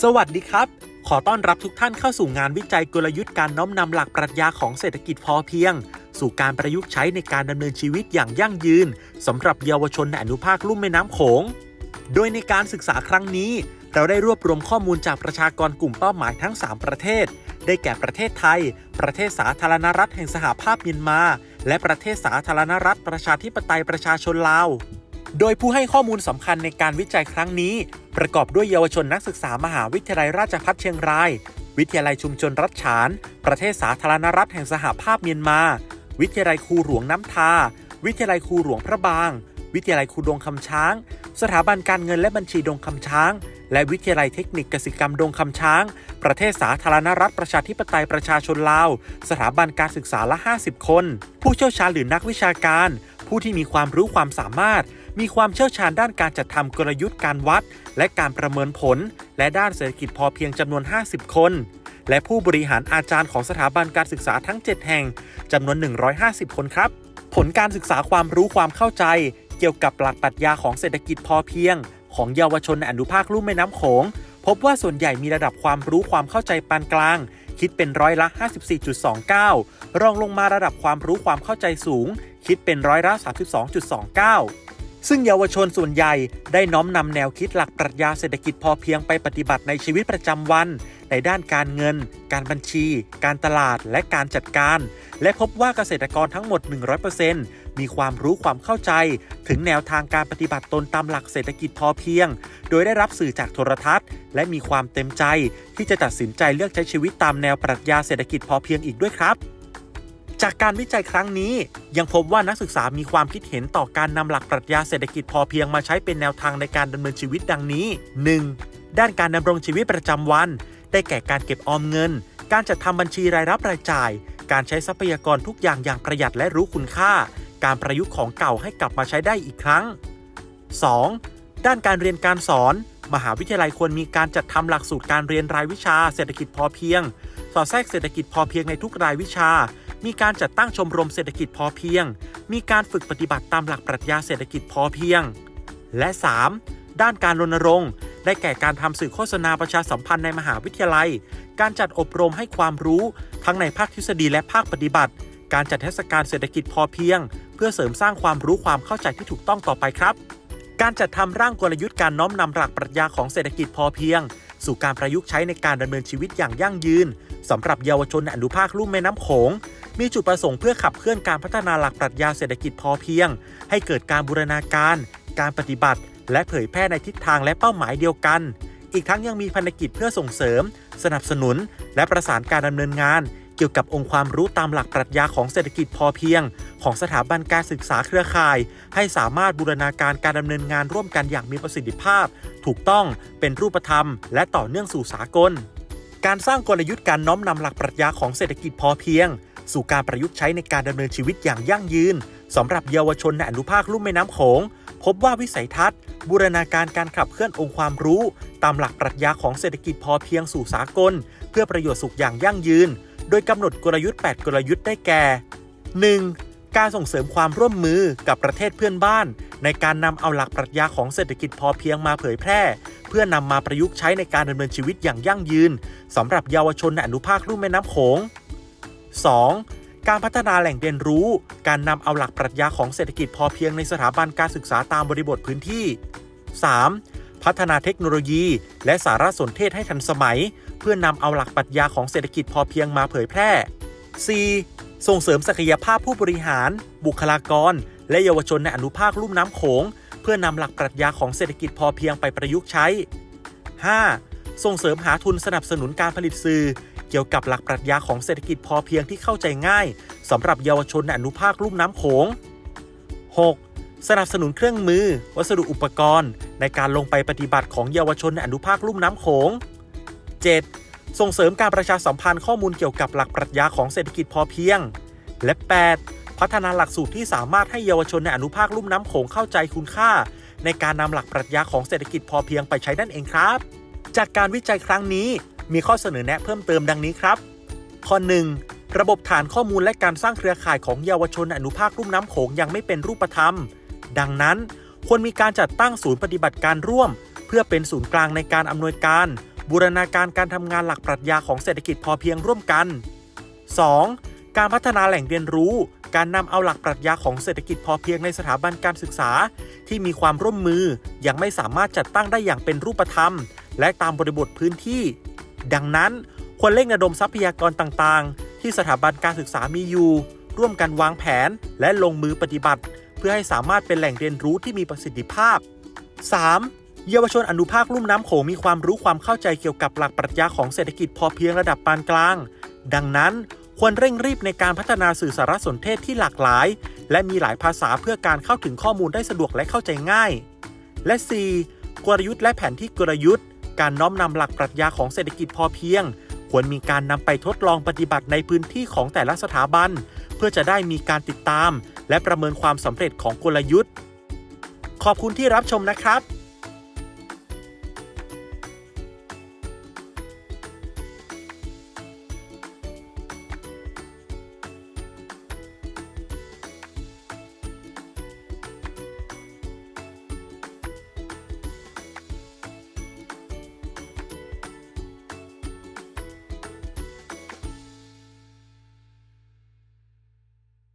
สวัสดีครับ ขอต้อนรับทุกท่านเข้าสู่งานวิจัยกลยุทธ์การน้อมนำหลักปรัชญาของเศรษฐกิจพอเพียง สู่การประยุกต์ใช้ในการดำเนินชีวิตอย่างยั่งยืนสำหรับเยาวชนในอนุภาคลุ่มแม่น้ำโขง โดยในการศึกษาครั้งนี้ เราได้รวบรวมข้อมูลจากประชากรกลุ่มเป้าหมายทั้ง 3 ประเทศ ได้แก่ประเทศไทย ประเทศสาธารณรัฐแห่งสหภาพเมียนมา และประเทศสาธารณรัฐประชาธิปไตยประชาชนลาว โดยผู้ให้ข้อมูลสำคัญในการวิจัยครั้งนี้ ประกอบด้วยเยาวชนนักศึกษามหาวิทยาลัยราชภัฏเชียงราย วิทยาลัยชุมชนรัฐฉาน ประเทศสาธารณรัฐแห่งสหภาพเมียนมา วิทยาลัยครูหลวงน้ำทา วิทยาลัยครูหลวงพระบาง วิทยาลัยครูดงคำช้าง สถาบันการเงินและบัญชีดงคำช้าง และวิทยาลัยเทคนิคกสิกรรมดงคำช้าง ประเทศสาธารณรัฐประชาธิปไตยประชาชนลาว สถาบันการศึกษาละ 50 คน ผู้เชี่ยวชาญหรือนักวิชาการ ผู้ที่มีความรู้ความสามารถ มีความเชี่ยวชาญด้านการจัดทำกลยุทธ์การวัด และการประเมินผล และด้านเศรษฐกิจพอเพียงจำนวน 50 คน และผู้บริหารอาจารย์ของสถาบันการศึกษาทั้ง 7 แห่งจำนวน 150 คนครับ ผลการศึกษาความรู้ความเข้าใจ เกี่ยวกับหลักปรัชญาของเศรษฐกิจพอเพียง ของเยาวชนในอนุภาคลุ่มแม่น้ำโขงพบว่าส่วนใหญ่มีระดับความรู้ความเข้าใจปานกลาง คิดเป็นร้อยละ 54.29 รองลงมาระดับความรู้ความเข้าใจสูง คิดเป็นร้อยละ 32.29 ซึ่งเยาวชนส่วนใหญ่ได้น้อมนำแนวคิดหลักปรัชญาเศรษฐกิจพอเพียงไปปฏิบัติในชีวิตประจำวัน ในด้านการเงิน การบัญชี การตลาดและการจัดการ และพบว่าเกษตรกรทั้งหมด 100%มีความรู้ความเข้าใจ ถึงแนวทางการปฏิบัติตนตามหลักเศรษฐกิจพอเพียง โดยได้รับสื่อจากโทรทัศน์ และมีความเต็มใจ ที่จะตัดสินใจเลือกใช้ชีวิตตามแนวปรัชญาเศรษฐกิจพอเพียงอีกด้วยครับ จากการวิจัยครั้งนี้ ยังพบว่านักศึกษามีความคิดเห็นต่อการนำหลักปรัชญาเศรษฐกิจพอเพียงมาใช้เป็นแนวทางในการดำเนินชีวิตดังนี้ 1. ด้านการดำรงชีวิตประจำวัน ได้แก่การเก็บออมเงิน การจัดทำบัญชีรายรับรายจ่าย การใช้ทรัพยากรทุกอย่างอย่างประหยัดและรู้คุณค่า การประยุกต์ของเก่าให้กลับมาใช้ได้อีกครั้ง 2. ด้านการเรียนการสอน มหาวิทยาลัยควรมีการจัดทำหลักสูตรการเรียนรายวิชา เศรษฐกิจพอเพียง สอดแทรกเศรษฐกิจพอเพียงในทุกรายวิชา มีการจัดตั้งชมรมเศรษฐกิจพอเพียง มีการฝึกปฏิบัติตามหลักปรัชญาเศรษฐกิจพอเพียง และ 3. ด้านการรณรงค์ ได้แก่การทำสื่อโฆษณาประชาสัมพันธ์ในมหาวิทยาลัย การจัดอบรมให้ความรู้ ทั้งในภาคทฤษฎีและภาคปฏิบัติ การจัดเทศกาลเศรษฐกิจพอเพียง เพื่อเสริมสร้างความรู้ความเข้าใจที่ถูกต้องต่อไปครับ การจัดทำร่างกลยุทธ์การน้อมนำหลักปรัชญาของเศรษฐกิจพอเพียง สู่การประยุกต์ใช้ในการดำเนินชีวิตอย่างยั่งยืนสำหรับเยาวชนในอนุภาคลุ่มแม่น้ำโขง มีจุดประสงค์เพื่อขับเคลื่อนการพัฒนาหลักปรัชญาเศรษฐกิจพอเพียง ให้เกิดการบูรณาการ การปฏิบัติ และเผยแพร่ในทิศทางและเป้าหมายเดียวกัน อีกทั้งยังมีภารกิจเพื่อส่งเสริม สนับสนุน และประสานการดำเนินงาน เกี่ยวกับองค์ความรู้ตามหลักปรัชญาของเศรษฐกิจพอเพียง ของสถาบันการศึกษาเครือข่าย ให้สามารถบูรณาการการดำเนินงานร่วมกันอย่างมีประสิทธิภาพ ถูกต้องเป็นรูปธรรม และต่อเนื่องสู่สากลการสร้างกลยุทธ์การน้อมนำหลักปรัชญาของเศรษฐกิจพอเพียง สู่การประยุกต์ใช้ในการดำเนินชีวิตอย่างยั่งยืนสำหรับเยาวชนในอนุภาคลุ่มแม่น้ำโขงพบว่าวิสัยทัศน์ บูรณาการการขับเคลื่อนองค์ความรู้ ตามหลักปรัชญาของเศรษฐกิจพอเพียงสู่สากล เพื่อประโยชน์สุขอย่างยั่งยืน โดยกำหนดกลยุทธ์ 8 กลยุทธ์ได้แก่ 1. การส่งเสริมความร่วมมือกับประเทศเพื่อนบ้าน ในการนำเอาหลักปรัชญาของเศรษฐกิจพอเพียงมาเผยแพร่ เพื่อนำมาประยุกต์ใช้ในการดำเนินชีวิตอย่างยั่งยืนสำหรับเยาวชนในอนุภาคลุ่มแม่น้ำโขง 2. การพัฒนาแหล่งเรียนรู้ การนำเอาหลักปรัชญาของเศรษฐกิจพอเพียงในสถาบันการศึกษาตามบริบทพื้นที่ 3. พัฒนาเทคโนโลยี และสารสนเทศให้ทันสมัย เพื่อนำเอาหลักปรัชญาของเศรษฐกิจพอเพียงมาเผยแพร่ 4. ส่งเสริมศักยภาพผู้บริหาร บุคลากร และเยาวชนในอนุภาคลุ่มน้ำโขง เพื่อนำหลักปรัชญาของเศรษฐกิจพอเพียงไปประยุกต์ใช้ 5. ส่งเสริมหาทุนสนับสนุนการผลิตสื่อ เกี่ยวกับหลักปรัชญาของเศรษฐกิจพอเพียงที่เข้าใจง่ายสำหรับเยาวชนในอนุภาคลุ่มน้ำโขง 6. สนับสนุนเครื่องมือ วัสดุอุปกรณ์ ในการลงไปปฏิบัติของเยาวชนในอนุภาคลุ่มน้ำโขง 7. ส่งเสริมการประชาสัมพันธ์ข้อมูลเกี่ยวกับหลักปรัชญาของเศรษฐกิจพอเพียง และ 8. พัฒนาหลักสูตรที่สามารถให้เยาวชนในอนุภาคลุ่มน้ำโขงเข้าใจคุณค่า ในการนำหลักปรัชญาของเศรษฐกิจพอเพียงไปใช้นั่นเองครับ จากการวิจัยครั้งนี้ มีข้อเสนอแนะเพิ่มเติมดังนี้ครับ ข้อ 1. ระบบฐานข้อมูลและการสร้างเครือข่ายของเยาวชนอนุภาคลุ่มน้ำโขงยังไม่เป็นรูปธรรม ดังนั้น ควรมีการจัดตั้งศูนย์ปฏิบัติการร่วม เพื่อเป็นศูนย์กลางในการอำนวยการบบูรณาการการทำงานหลักปรัชญาของเศรษฐกิจพอเพียงร่วมกัน 2. การพัฒนาแหล่งเรียนรู้ การนำเอาหลักปรัชญาของเศรษฐกิจพอเพียงในสถาบันการศึกษา ที่มีความร่วมมือยังไม่สามารถจัดตั้งได้อย่างเป็นรูปธรรม และตามบริบทพื้นที่ ดังนั้นควรเร่งระดมทรัพยากรต่างๆ ที่สถาบันการศึกษามีอยู่ ร่วมกันวางแผนและลงมือปฏิบัติ เพื่อให้สามารถเป็นแหล่งเรียนรู้ที่มีประสิทธิภาพ 3. เยาวชนอนุภาคลุ่มน้ำโขงมีความรู้ความเข้าใจเกี่ยวกับหลักปรัชญาของเศรษฐกิจพอเพียงระดับปานกลาง ดังนั้นควรเร่งรีบในการพัฒนาสื่อสารสนเทศที่หลากหลาย และมีหลายภาษาเพื่อการเข้าถึงข้อมูลได้สะดวกและเข้าใจง่าย และ 4. กลยุทธ์และแผนที่กลยุทธ์ การน้อมนำหลักปรัชญาของเศรษฐกิจพอเพียง ควรมีการนำไปทดลองปฏิบัติในพื้นที่ของแต่ละสถาบัน เพื่อจะได้มีการติดตาม และประเมินความสำเร็จของกลยุทธ์ ขอบคุณที่รับชมนะครับ